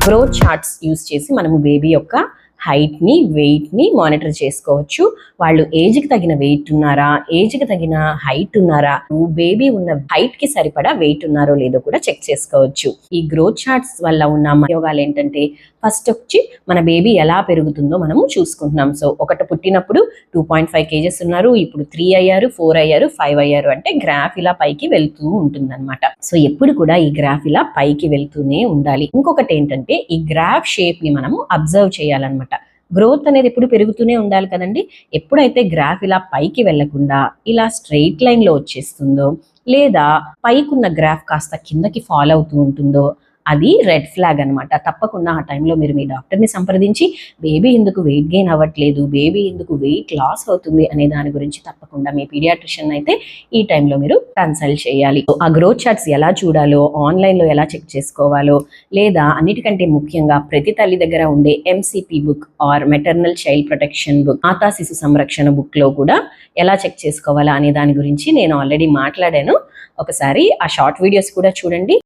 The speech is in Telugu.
గ్రోత్ చార్ట్స్ యూస్ చేసి మనము బేబీ యొక్క హైట్ని వెయిట్ని మానిటర్ చేసుకోవచ్చు. వాళ్ళు ఏజ్కి తగిన వెయిట్ ఉన్నారా ఏజ్కి తగిన హైట్ ఉన్నారా బేబీ ఉన్న హైట్కి సరిపడా వెయిట్ ఉన్నారో లేదో కూడా చెక్ చేసుకోవచ్చు. ఈ గ్రోత్ చార్ట్స్ వల్ల ఉన్న ఉపయోగాలు ఏంటంటే ఫస్ట్ వచ్చి మన బేబీ ఎలా పెరుగుతుందో మనము చూసుకుంటున్నాం. సో ఒకటి పుట్టినప్పుడు టూ పాయింట్ ఫైవ్ కేజెస్ ఉన్నారు ఇప్పుడు త్రీ అయ్యారు ఫోర్ అయ్యారు ఫైవ్ అయ్యారు అంటే గ్రాఫ్ ఇలా పైకి వెళ్తూ ఉంటుందన్నమాట. సో ఎప్పుడు కూడా ఈ గ్రాఫ్ ఇలా పైకి వెళ్తూనే ఉండాలి. ఇంకొకటి ఏంటంటే ఈ గ్రాఫ్ షేప్ని మనము అబ్జర్వ్ చేయాలన్నమాట. గ్రోత్ అనేది ఎప్పుడు పెరుగుతూనే ఉండాలి కదండి. ఎప్పుడైతే గ్రాఫ్ ఇలా పైకి వెళ్ళకుండా ఇలా స్ట్రెయిట్ లైన్లో వచ్చేస్తుందో లేదా పైకున్న గ్రాఫ్ కాస్త కిందకి ఫాలో అవుతూ ఉంటుందో అది రెడ్ ఫ్లాగ్ అన్నమాట. తప్పకుండా ఆ టైంలో మీరు మీ డాక్టర్ని సంప్రదించి బేబీ ఎందుకు వెయిట్ గెయిన్ అవ్వట్లేదు? బేబీ ఎందుకు వెయిట్ లాస్ అవుతుంది? అనే దాని గురించి తప్పకుండా మీ పీడియాట్రిషియన్ అయితే ఈ టైంలో మీరు కన్సల్ట్ చేయాలి. ఆ గ్రోత్ చార్ట్స్ ఎలా చూడాలో ఆన్లైన్లో ఎలా చెక్ చేసుకోవాలో లేదా అన్నిటికంటే ముఖ్యంగా ప్రతి తల్లి దగ్గర ఉండే MCP book or maternal child protection book మాతా శిశు సంరక్షణ బుక్లో కూడా ఎలా చెక్ చేసుకోవాలా అనే దాని గురించి నేను ఆల్రెడీ మాట్లాడాను. ఒకసారి ఆ షార్ట్ వీడియోస్ కూడా చూడండి.